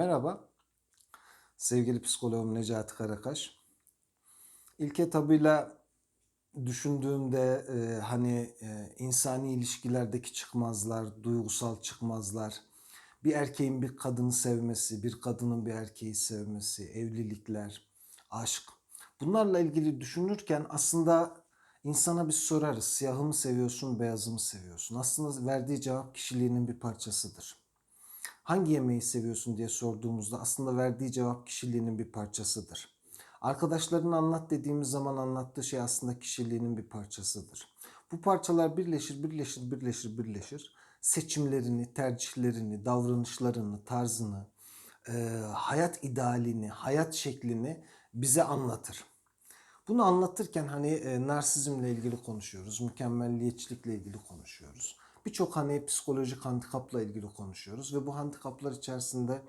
Merhaba, sevgili psikoloğum Necati Karakaş. İlk etabıyla düşündüğümde e, hani e, insani ilişkilerdeki çıkmazlar, duygusal çıkmazlar, bir erkeğin bir kadını sevmesi, bir kadının bir erkeği sevmesi, evlilikler, aşk. Bunlarla ilgili düşünürken aslında insana bir sorarız. Siyahı mı seviyorsun, beyazı mı seviyorsun? Aslında verdiği cevap kişiliğinin bir parçasıdır hangi yemeği seviyorsun diye sorduğumuzda aslında verdiği cevap kişiliğinin bir parçasıdır. Arkadaşlarına anlat dediğimiz zaman anlattığı şey aslında kişiliğinin bir parçasıdır. Bu parçalar birleşir, birleşir, birleşir, birleşir. Seçimlerini, tercihlerini, davranışlarını, tarzını, e, hayat idealini, hayat şeklini bize anlatır. Bunu anlatırken hani e, narsizmle ilgili konuşuyoruz, mükemmelliyetçilikle ilgili konuşuyoruz birçok hani psikolojik handikapla ilgili konuşuyoruz ve bu handikaplar içerisinde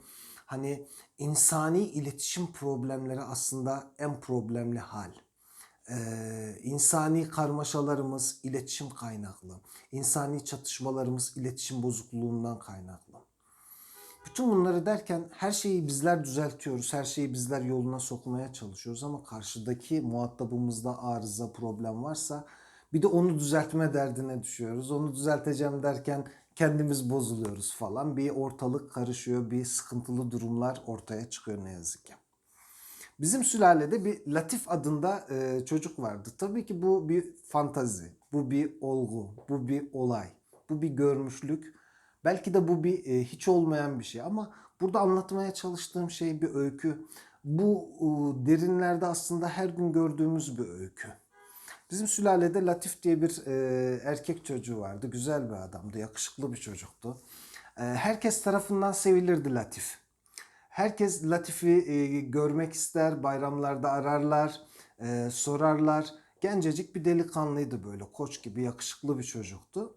hani insani iletişim problemleri aslında en problemli hal. Ee, insani karmaşalarımız iletişim kaynaklı. İnsani çatışmalarımız iletişim bozukluğundan kaynaklı. Bütün bunları derken her şeyi bizler düzeltiyoruz, her şeyi bizler yoluna sokmaya çalışıyoruz ama karşıdaki muhatabımızda arıza, problem varsa bir de onu düzeltme derdine düşüyoruz. Onu düzelteceğim derken kendimiz bozuluyoruz falan. Bir ortalık karışıyor, bir sıkıntılı durumlar ortaya çıkıyor ne yazık ki. Bizim sülalede bir Latif adında e, çocuk vardı. Tabii ki bu bir fantazi, bu bir olgu, bu bir olay, bu bir görmüşlük. Belki de bu bir e, hiç olmayan bir şey ama burada anlatmaya çalıştığım şey bir öykü. Bu e, derinlerde aslında her gün gördüğümüz bir öykü. Bizim sülalede Latif diye bir e, erkek çocuğu vardı. Güzel bir adamdı, yakışıklı bir çocuktu. E, herkes tarafından sevilirdi Latif. Herkes Latif'i e, görmek ister, bayramlarda ararlar, e, sorarlar. Gencecik bir delikanlıydı böyle, koç gibi yakışıklı bir çocuktu.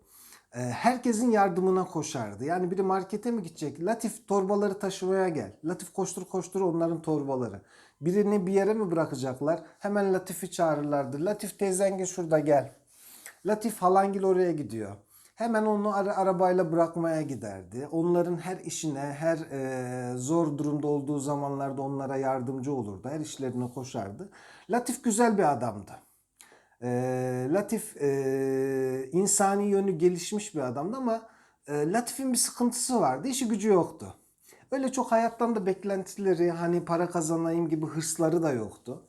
E, herkesin yardımına koşardı. Yani biri markete mi gidecek? Latif torbaları taşımaya gel. Latif koştur koştur onların torbaları. Birini bir yere mi bırakacaklar? Hemen Latif'i çağırırlardı. Latif teyzenge şurada gel. Latif halangil oraya gidiyor. Hemen onu ara, arabayla bırakmaya giderdi. Onların her işine, her e, zor durumda olduğu zamanlarda onlara yardımcı olurdu. Her işlerine koşardı. Latif güzel bir adamdı. E, Latif e, insani yönü gelişmiş bir adamdı ama e, Latif'in bir sıkıntısı vardı. İşi gücü yoktu. Öyle çok hayattan da beklentileri hani para kazanayım gibi hırsları da yoktu.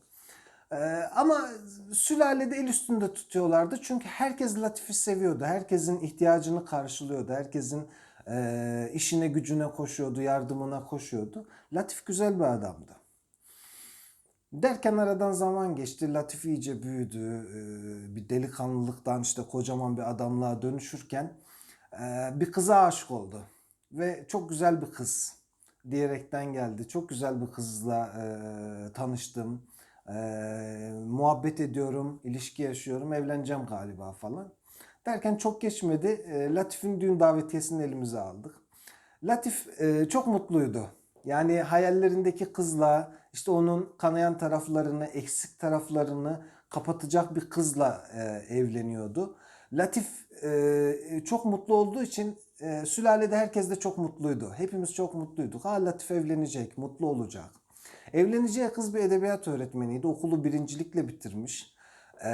Ee, ama sülalede el üstünde tutuyorlardı. Çünkü herkes Latif'i seviyordu. Herkesin ihtiyacını karşılıyordu. Herkesin e, işine gücüne koşuyordu, yardımına koşuyordu. Latif güzel bir adamdı. Derken aradan zaman geçti. Latif iyice büyüdü. Ee, bir delikanlılıktan işte kocaman bir adamlığa dönüşürken e, bir kıza aşık oldu. Ve çok güzel bir kız diyerekten geldi. Çok güzel bir kızla e, tanıştım. E, muhabbet ediyorum, ilişki yaşıyorum, evleneceğim galiba falan. Derken çok geçmedi. E, Latif'in düğün davetiyesini elimize aldık. Latif e, çok mutluydu. Yani hayallerindeki kızla işte onun kanayan taraflarını, eksik taraflarını kapatacak bir kızla e, evleniyordu. Latif e, çok mutlu olduğu için e, sülalede herkes de çok mutluydu. Hepimiz çok mutluyduk. Ha Latif evlenecek, mutlu olacak. Evleneceği kız bir edebiyat öğretmeniydi. Okulu birincilikle bitirmiş. E,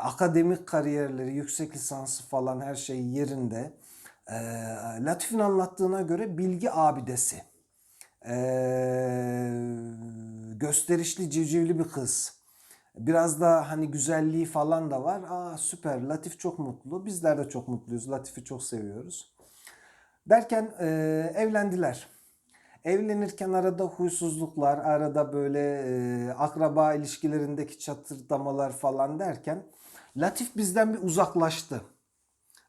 akademik kariyerleri, yüksek lisansı falan her şey yerinde. E, Latif'in anlattığına göre bilgi abidesi. E, gösterişli, civcivli bir kız. Biraz da hani güzelliği falan da var. Aa süper. Latif çok mutlu. Bizler de çok mutluyuz. Latif'i çok seviyoruz. Derken e, evlendiler. Evlenirken arada huysuzluklar, arada böyle e, akraba ilişkilerindeki çatırdamalar falan derken Latif bizden bir uzaklaştı.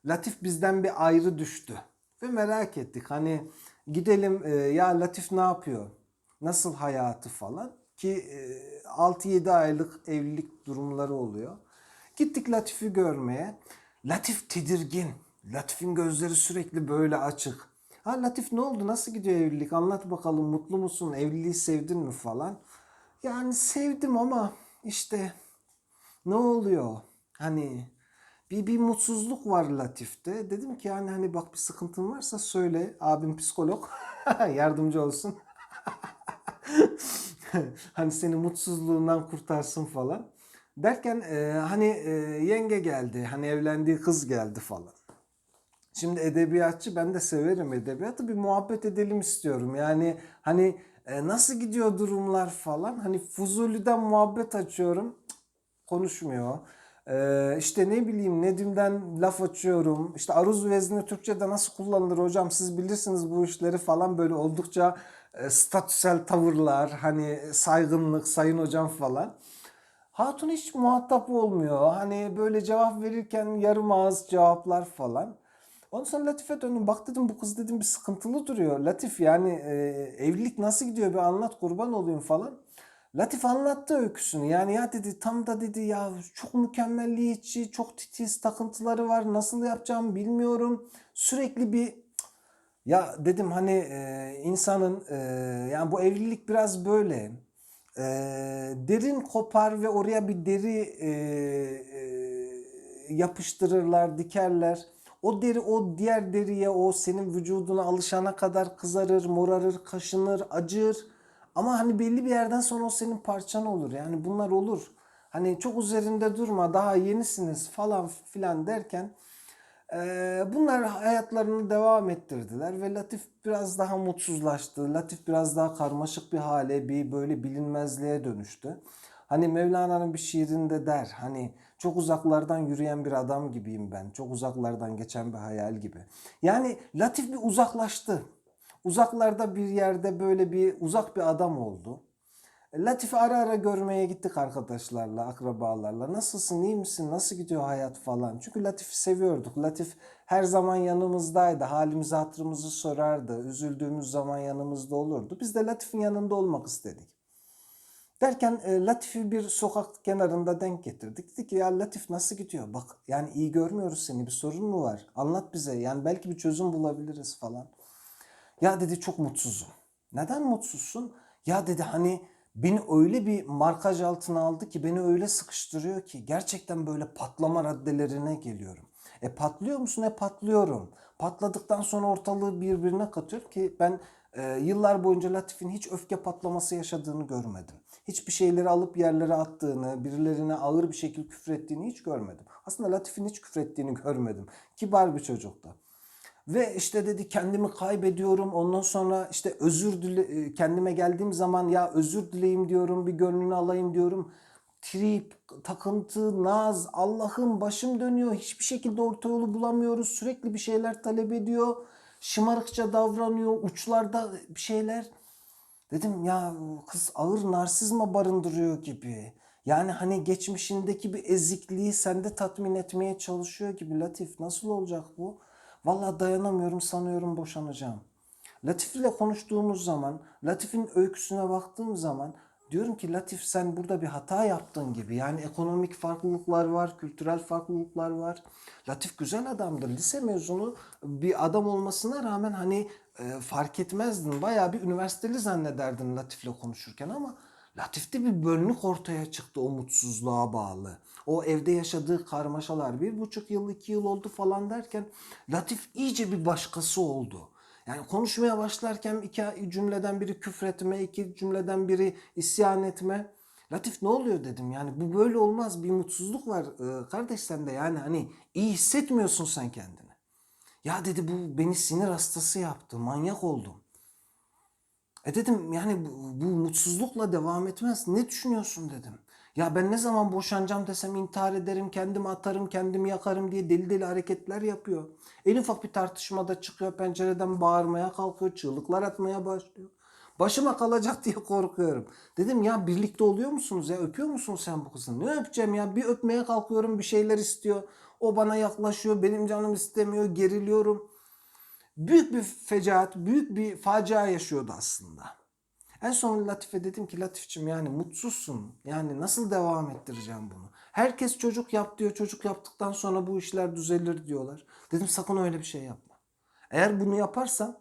Latif bizden bir ayrı düştü. Ve merak ettik hani gidelim e, ya Latif ne yapıyor? Nasıl hayatı falan? Ki e, 6-7 aylık evlilik durumları oluyor. Gittik Latif'i görmeye. Latif tedirgin. Latif'in gözleri sürekli böyle açık. Ha Latif ne oldu? Nasıl gidiyor evlilik? Anlat bakalım mutlu musun? Evliliği sevdin mi falan. Yani sevdim ama işte ne oluyor? Hani bir, bir mutsuzluk var Latif'te. Dedim ki yani hani bak bir sıkıntın varsa söyle. Abim psikolog. Yardımcı olsun. hani seni mutsuzluğundan kurtarsın falan. Derken e, hani e, yenge geldi, hani evlendiği kız geldi falan. Şimdi edebiyatçı ben de severim edebiyatı bir muhabbet edelim istiyorum. Yani hani e, nasıl gidiyor durumlar falan. Hani Fuzuli'den muhabbet açıyorum. Konuşmuyor. E, işte ne bileyim Nedim'den laf açıyorum. İşte aruz vezni Türkçe'de nasıl kullanılır hocam siz bilirsiniz bu işleri falan böyle oldukça e, statüsel tavırlar. Hani saygınlık sayın hocam falan. Hatun hiç muhatap olmuyor. Hani böyle cevap verirken yarım ağız cevaplar falan. Ondan sonra Latif'e döndüm. Bak dedim bu kız dedim bir sıkıntılı duruyor. Latif yani e, evlilik nasıl gidiyor bir anlat kurban olayım falan. Latif anlattı öyküsünü. Yani ya dedi tam da dedi ya çok mükemmelliyetçi, çok titiz takıntıları var. Nasıl yapacağımı bilmiyorum. Sürekli bir ya dedim hani e, insanın e, yani bu evlilik biraz böyle. E, derin kopar ve oraya bir deri e, e, yapıştırırlar, dikerler. O deri o diğer deriye o senin vücuduna alışana kadar kızarır, morarır, kaşınır, acır. Ama hani belli bir yerden sonra o senin parçan olur. Yani bunlar olur. Hani çok üzerinde durma daha yenisiniz falan filan derken bunlar hayatlarını devam ettirdiler ve Latif biraz daha mutsuzlaştı. Latif biraz daha karmaşık bir hale, bir böyle bilinmezliğe dönüştü. Hani Mevlana'nın bir şiirinde der hani çok uzaklardan yürüyen bir adam gibiyim ben. Çok uzaklardan geçen bir hayal gibi. Yani Latif bir uzaklaştı. Uzaklarda bir yerde böyle bir uzak bir adam oldu. Latif'i ara ara görmeye gittik arkadaşlarla, akrabalarla. Nasılsın, iyi misin, nasıl gidiyor hayat falan. Çünkü Latif'i seviyorduk. Latif her zaman yanımızdaydı. Halimizi, hatırımızı sorardı. Üzüldüğümüz zaman yanımızda olurdu. Biz de Latif'in yanında olmak istedik. Derken e, Latif'i bir sokak kenarında denk getirdik. Dedik ki ya Latif nasıl gidiyor? Bak yani iyi görmüyoruz seni. Bir sorun mu var? Anlat bize. Yani belki bir çözüm bulabiliriz falan. Ya dedi çok mutsuzum. Neden mutsuzsun? Ya dedi hani beni öyle bir markaj altına aldı ki beni öyle sıkıştırıyor ki gerçekten böyle patlama raddelerine geliyorum. E patlıyor musun? E patlıyorum. Patladıktan sonra ortalığı birbirine katıyor ki ben e, yıllar boyunca Latif'in hiç öfke patlaması yaşadığını görmedim. Hiçbir şeyleri alıp yerlere attığını, birilerine ağır bir şekilde küfrettiğini hiç görmedim. Aslında Latif'in hiç küfrettiğini görmedim. Kibar bir çocuktu. Ve işte dedi kendimi kaybediyorum. Ondan sonra işte özür dile kendime geldiğim zaman ya özür dileyim diyorum. Bir gönlünü alayım diyorum. Trip, takıntı, naz, Allah'ım başım dönüyor. Hiçbir şekilde orta yolu bulamıyoruz. Sürekli bir şeyler talep ediyor. Şımarıkça davranıyor. Uçlarda bir şeyler. Dedim ya kız ağır narsizma barındırıyor gibi. Yani hani geçmişindeki bir ezikliği sende tatmin etmeye çalışıyor gibi. Latif nasıl olacak bu? Vallahi dayanamıyorum sanıyorum boşanacağım. Latif ile konuştuğumuz zaman, Latif'in öyküsüne baktığım zaman diyorum ki Latif sen burada bir hata yaptın gibi. Yani ekonomik farklılıklar var, kültürel farklılıklar var. Latif güzel adamdır. Lise mezunu bir adam olmasına rağmen hani e, fark etmezdin. Bayağı bir üniversiteli zannederdin Latif'le konuşurken ama Latif'te bir bölünük ortaya çıktı o mutsuzluğa bağlı. O evde yaşadığı karmaşalar bir buçuk yıl iki yıl oldu falan derken Latif iyice bir başkası oldu. Yani konuşmaya başlarken iki cümleden biri küfretme, iki cümleden biri isyan etme. Latif ne oluyor dedim yani bu böyle olmaz bir mutsuzluk var ee, kardeş sende yani hani iyi hissetmiyorsun sen kendini. Ya dedi bu beni sinir hastası yaptı manyak oldum. E dedim yani bu, bu mutsuzlukla devam etmez. Ne düşünüyorsun dedim. Ya ben ne zaman boşanacağım desem intihar ederim, kendimi atarım, kendimi yakarım diye deli deli hareketler yapıyor. En ufak bir tartışmada çıkıyor pencereden bağırmaya kalkıyor, çığlıklar atmaya başlıyor. Başıma kalacak diye korkuyorum. Dedim ya birlikte oluyor musunuz ya öpüyor musun sen bu kızı? Ne öpeceğim ya bir öpmeye kalkıyorum bir şeyler istiyor. O bana yaklaşıyor benim canım istemiyor geriliyorum. Büyük bir fecaat, büyük bir facia yaşıyordu aslında. En son Latife dedim ki Latif'cim yani mutsuzsun. Yani nasıl devam ettireceğim bunu? Herkes çocuk yap diyor. Çocuk yaptıktan sonra bu işler düzelir diyorlar. Dedim sakın öyle bir şey yapma. Eğer bunu yaparsan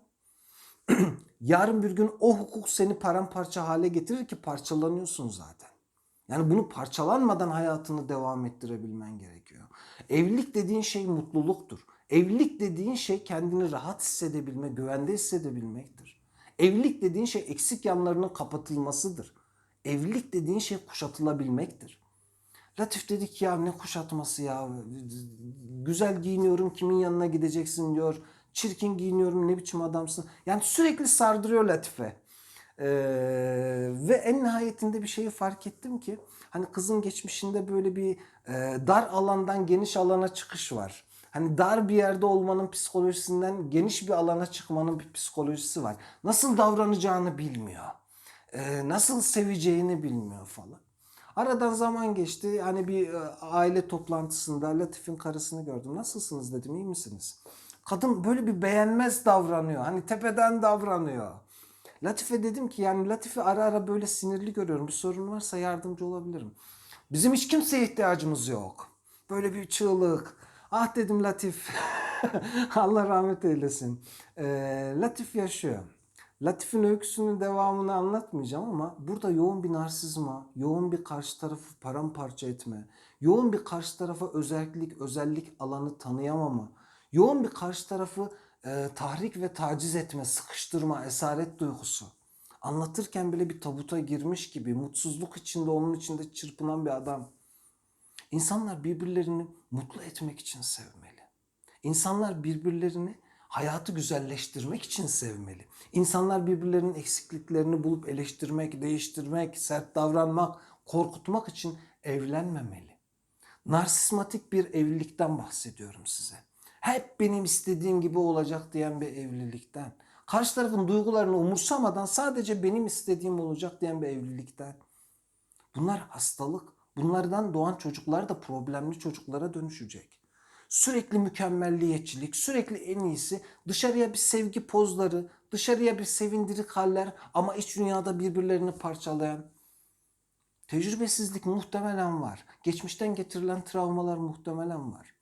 yarın bir gün o hukuk seni paramparça hale getirir ki parçalanıyorsun zaten. Yani bunu parçalanmadan hayatını devam ettirebilmen gerekiyor. Evlilik dediğin şey mutluluktur. Evlilik dediğin şey kendini rahat hissedebilme, güvende hissedebilmektir. Evlilik dediğin şey eksik yanlarının kapatılmasıdır. Evlilik dediğin şey kuşatılabilmektir. Latif dedi ki ya ne kuşatması ya. Güzel giyiniyorum kimin yanına gideceksin diyor. Çirkin giyiniyorum ne biçim adamsın. Yani sürekli sardırıyor Latife. Ee, ve en nihayetinde bir şeyi fark ettim ki hani kızın geçmişinde böyle bir e, dar alandan geniş alana çıkış var. Hani dar bir yerde olmanın psikolojisinden geniş bir alana çıkmanın bir psikolojisi var. Nasıl davranacağını bilmiyor. Ee, nasıl seveceğini bilmiyor falan. Aradan zaman geçti. Hani bir e, aile toplantısında Latif'in karısını gördüm. Nasılsınız dedim. iyi misiniz? Kadın böyle bir beğenmez davranıyor. Hani tepeden davranıyor. Latife dedim ki yani Latife ara ara böyle sinirli görüyorum. Bir sorun varsa yardımcı olabilirim. Bizim hiç kimseye ihtiyacımız yok. Böyle bir çığlık. Ah dedim Latif. Allah rahmet eylesin. Ee, Latif yaşıyor. Latif'in öyküsünün devamını anlatmayacağım ama burada yoğun bir narsizma, yoğun bir karşı tarafı paramparça etme, yoğun bir karşı tarafa özellik, özellik alanı tanıyamama, yoğun bir karşı tarafı e, tahrik ve taciz etme, sıkıştırma, esaret duygusu. Anlatırken bile bir tabuta girmiş gibi, mutsuzluk içinde onun içinde çırpınan bir adam. İnsanlar birbirlerini mutlu etmek için sevmeli. İnsanlar birbirlerini hayatı güzelleştirmek için sevmeli. İnsanlar birbirlerinin eksikliklerini bulup eleştirmek, değiştirmek, sert davranmak, korkutmak için evlenmemeli. Narsismatik bir evlilikten bahsediyorum size. Hep benim istediğim gibi olacak diyen bir evlilikten. Karşı tarafın duygularını umursamadan sadece benim istediğim olacak diyen bir evlilikten. Bunlar hastalık. Bunlardan doğan çocuklar da problemli çocuklara dönüşecek. Sürekli mükemmelliyetçilik, sürekli en iyisi, dışarıya bir sevgi pozları, dışarıya bir sevindirik haller ama iç dünyada birbirlerini parçalayan. Tecrübesizlik muhtemelen var. Geçmişten getirilen travmalar muhtemelen var.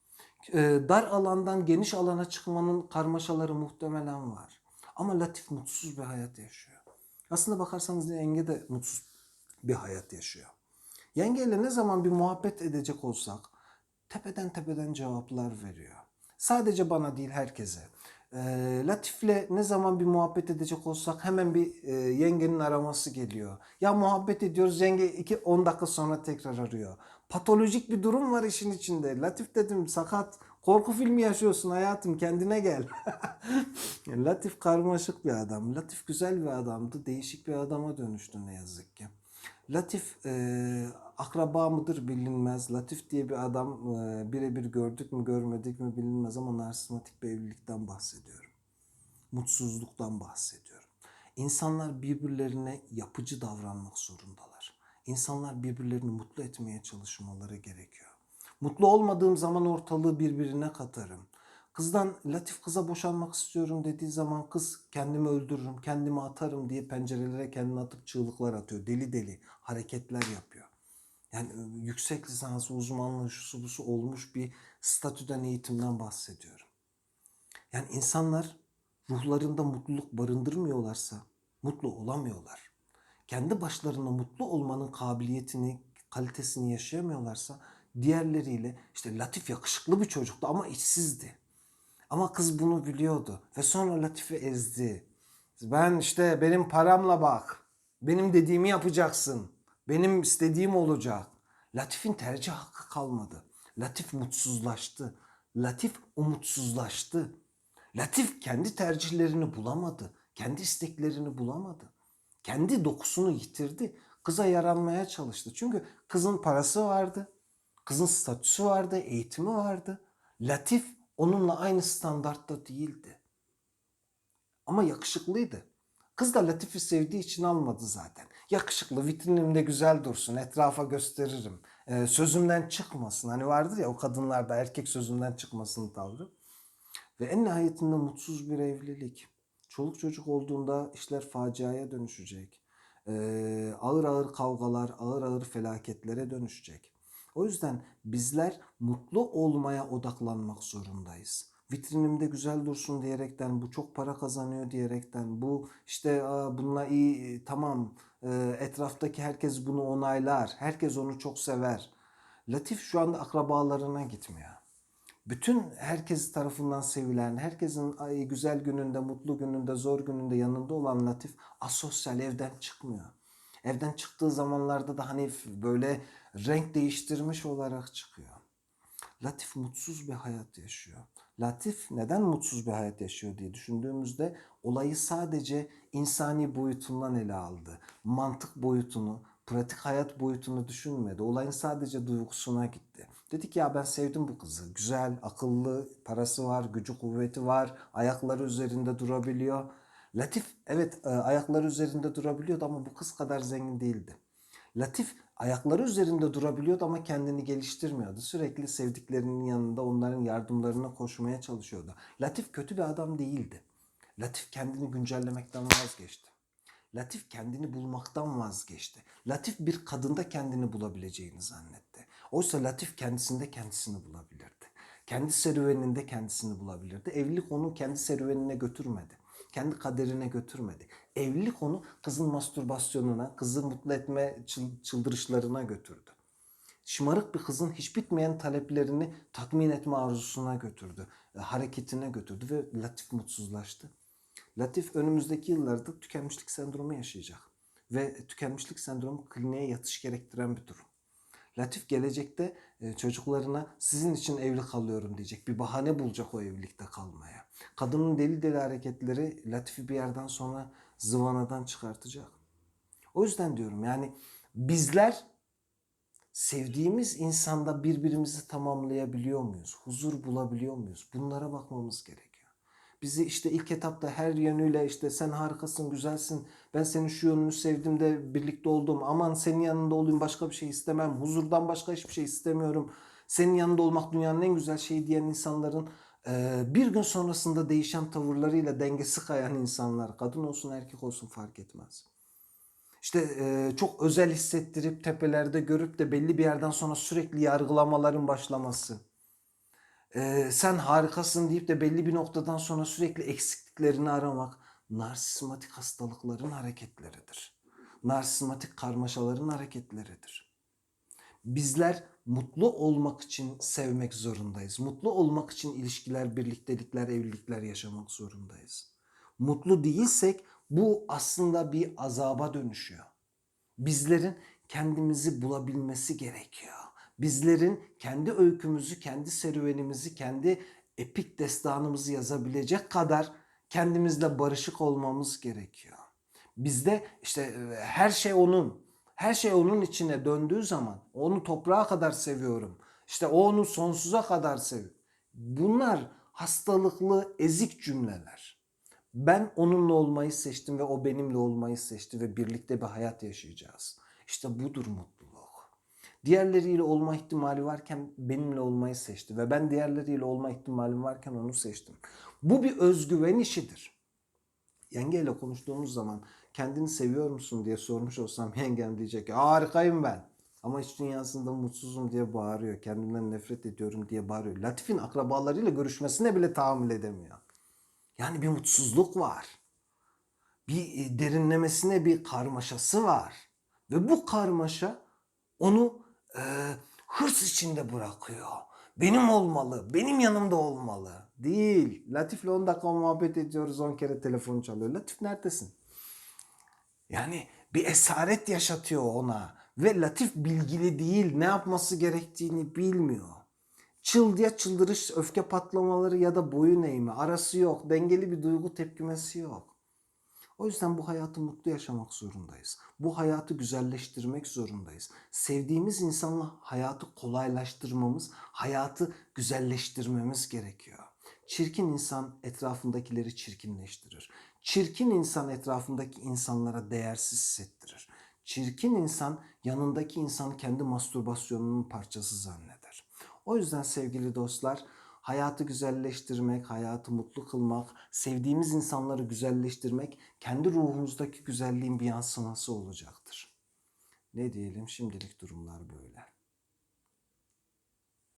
Dar alandan geniş alana çıkmanın karmaşaları muhtemelen var. Ama Latif mutsuz bir hayat yaşıyor. Aslında bakarsanız Yenge de mutsuz bir hayat yaşıyor. Yengeyle ne zaman bir muhabbet edecek olsak tepeden tepeden cevaplar veriyor. Sadece bana değil herkese. Ee, Latif'le ne zaman bir muhabbet edecek olsak hemen bir e, yengenin araması geliyor. Ya muhabbet ediyoruz yenge 2 10 dakika sonra tekrar arıyor. Patolojik bir durum var işin içinde. Latif dedim sakat korku filmi yaşıyorsun hayatım kendine gel. Latif karmaşık bir adam. Latif güzel bir adamdı. Değişik bir adama dönüştü ne yazık ki. Latif e, akraba mıdır bilinmez. Latif diye bir adam e, birebir gördük mü görmedik mi bilinmez ama narsismatik bir evlilikten bahsediyorum. Mutsuzluktan bahsediyorum. İnsanlar birbirlerine yapıcı davranmak zorundalar. İnsanlar birbirlerini mutlu etmeye çalışmaları gerekiyor. Mutlu olmadığım zaman ortalığı birbirine katarım. Kızdan Latif kıza boşanmak istiyorum dediği zaman kız kendimi öldürürüm, kendimi atarım diye pencerelere kendini atıp çığlıklar atıyor. Deli deli hareketler yapıyor. Yani yüksek lisansı, uzmanlığı, şusu busu olmuş bir statüden, eğitimden bahsediyorum. Yani insanlar ruhlarında mutluluk barındırmıyorlarsa mutlu olamıyorlar. Kendi başlarına mutlu olmanın kabiliyetini, kalitesini yaşayamıyorlarsa diğerleriyle işte Latif yakışıklı bir çocuktu ama işsizdi. Ama kız bunu biliyordu ve sonra Latif'i ezdi. Ben işte benim paramla bak. Benim dediğimi yapacaksın. Benim istediğim olacak. Latif'in tercih hakkı kalmadı. Latif mutsuzlaştı. Latif umutsuzlaştı. Latif kendi tercihlerini bulamadı. Kendi isteklerini bulamadı. Kendi dokusunu yitirdi. Kıza yaranmaya çalıştı. Çünkü kızın parası vardı. Kızın statüsü vardı, eğitimi vardı. Latif onunla aynı standartta değildi. Ama yakışıklıydı. Kız da Latif'i sevdiği için almadı zaten. Yakışıklı, vitrinimde güzel dursun, etrafa gösteririm. Ee, sözümden çıkmasın. Hani vardır ya o kadınlarda erkek sözümden çıkmasın tavrı. Ve en nihayetinde mutsuz bir evlilik. Çoluk çocuk olduğunda işler faciaya dönüşecek. Ee, ağır ağır kavgalar, ağır ağır felaketlere dönüşecek. O yüzden bizler mutlu olmaya odaklanmak zorundayız. Vitrinimde güzel dursun diyerekten, bu çok para kazanıyor diyerekten, bu işte "Aa, bununla iyi tamam e, etraftaki herkes bunu onaylar, herkes onu çok sever. Latif şu anda akrabalarına gitmiyor. Bütün herkes tarafından sevilen, herkesin güzel gününde, mutlu gününde, zor gününde yanında olan Latif asosyal evden çıkmıyor. Evden çıktığı zamanlarda da hani böyle renk değiştirmiş olarak çıkıyor. Latif mutsuz bir hayat yaşıyor. Latif neden mutsuz bir hayat yaşıyor diye düşündüğümüzde olayı sadece insani boyutundan ele aldı. Mantık boyutunu, pratik hayat boyutunu düşünmedi. Olayın sadece duygusuna gitti. Dedi ki ya ben sevdim bu kızı. Güzel, akıllı, parası var, gücü kuvveti var, ayakları üzerinde durabiliyor. Latif evet e, ayakları üzerinde durabiliyordu ama bu kız kadar zengin değildi. Latif ayakları üzerinde durabiliyordu ama kendini geliştirmiyordu. Sürekli sevdiklerinin yanında onların yardımlarına koşmaya çalışıyordu. Latif kötü bir adam değildi. Latif kendini güncellemekten vazgeçti. Latif kendini bulmaktan vazgeçti. Latif bir kadında kendini bulabileceğini zannetti. Oysa Latif kendisinde kendisini bulabilirdi. Kendi serüveninde kendisini bulabilirdi. Evlilik onu kendi serüvenine götürmedi. Kendi kaderine götürmedi. Evlilik onu kızın mastürbasyonuna, kızı mutlu etme çıl- çıldırışlarına götürdü. Şımarık bir kızın hiç bitmeyen taleplerini tatmin etme arzusuna götürdü. e, Hareketine götürdü ve Latif mutsuzlaştı. Latif önümüzdeki yıllarda tükenmişlik sendromu yaşayacak. Ve tükenmişlik sendromu kliniğe yatış gerektiren bir durum. Latif gelecekte e, çocuklarına sizin için evli kalıyorum diyecek. Bir bahane bulacak o evlilikte kalmaya. Kadının deli deli hareketleri Latif'i bir yerden sonra zıvanadan çıkartacak. O yüzden diyorum yani bizler sevdiğimiz insanda birbirimizi tamamlayabiliyor muyuz? Huzur bulabiliyor muyuz? Bunlara bakmamız gerekiyor. Bizi işte ilk etapta her yönüyle işte sen harikasın, güzelsin, ben senin şu yönünü sevdim de birlikte oldum, aman senin yanında olayım başka bir şey istemem, huzurdan başka hiçbir şey istemiyorum, senin yanında olmak dünyanın en güzel şeyi diyen insanların bir gün sonrasında değişen tavırlarıyla dengesi kayan insanlar, kadın olsun erkek olsun fark etmez. İşte çok özel hissettirip tepelerde görüp de belli bir yerden sonra sürekli yargılamaların başlaması. E, sen harikasın deyip de belli bir noktadan sonra sürekli eksikliklerini aramak narsismatik hastalıkların hareketleridir. Narsismatik karmaşaların hareketleridir. Bizler mutlu olmak için sevmek zorundayız. Mutlu olmak için ilişkiler, birliktelikler, evlilikler yaşamak zorundayız. Mutlu değilsek bu aslında bir azaba dönüşüyor. Bizlerin kendimizi bulabilmesi gerekiyor. Bizlerin kendi öykümüzü, kendi serüvenimizi, kendi epik destanımızı yazabilecek kadar kendimizle barışık olmamız gerekiyor. Bizde işte e, her şey onun, her şey onun içine döndüğü zaman onu toprağa kadar seviyorum. İşte o onu sonsuza kadar seviyor. Bunlar hastalıklı, ezik cümleler. Ben onunla olmayı seçtim ve o benimle olmayı seçti ve birlikte bir hayat yaşayacağız. İşte budur mutluluk. Diğerleriyle olma ihtimali varken benimle olmayı seçti ve ben diğerleriyle olma ihtimalim varken onu seçtim. Bu bir özgüven işidir. Yengeyle konuştuğumuz zaman kendini seviyor musun diye sormuş olsam yengem diyecek ki harikayım ben. Ama iç dünyasında mutsuzum diye bağırıyor. Kendimden nefret ediyorum diye bağırıyor. Latif'in akrabalarıyla görüşmesine bile tahammül edemiyor. Yani bir mutsuzluk var. Bir e, derinlemesine bir karmaşası var. Ve bu karmaşa onu e, hırs içinde bırakıyor. Benim olmalı, benim yanımda olmalı. Değil. Latif'le 10 dakika muhabbet ediyoruz, 10 kere telefon çalıyor. Latif neredesin? Yani bir esaret yaşatıyor ona. Ve Latif bilgili değil, ne yapması gerektiğini bilmiyor. Çıldıya çıldırış, öfke patlamaları ya da boyun eğimi arası yok. Dengeli bir duygu tepkimesi yok. O yüzden bu hayatı mutlu yaşamak zorundayız. Bu hayatı güzelleştirmek zorundayız. Sevdiğimiz insanla hayatı kolaylaştırmamız, hayatı güzelleştirmemiz gerekiyor. Çirkin insan etrafındakileri çirkinleştirir. Çirkin insan etrafındaki insanlara değersiz hissettirir. Çirkin insan yanındaki insanı kendi mastürbasyonunun parçası zanneder. O yüzden sevgili dostlar hayatı güzelleştirmek, hayatı mutlu kılmak, sevdiğimiz insanları güzelleştirmek kendi ruhumuzdaki güzelliğin bir yansıması olacaktır. Ne diyelim şimdilik durumlar böyle.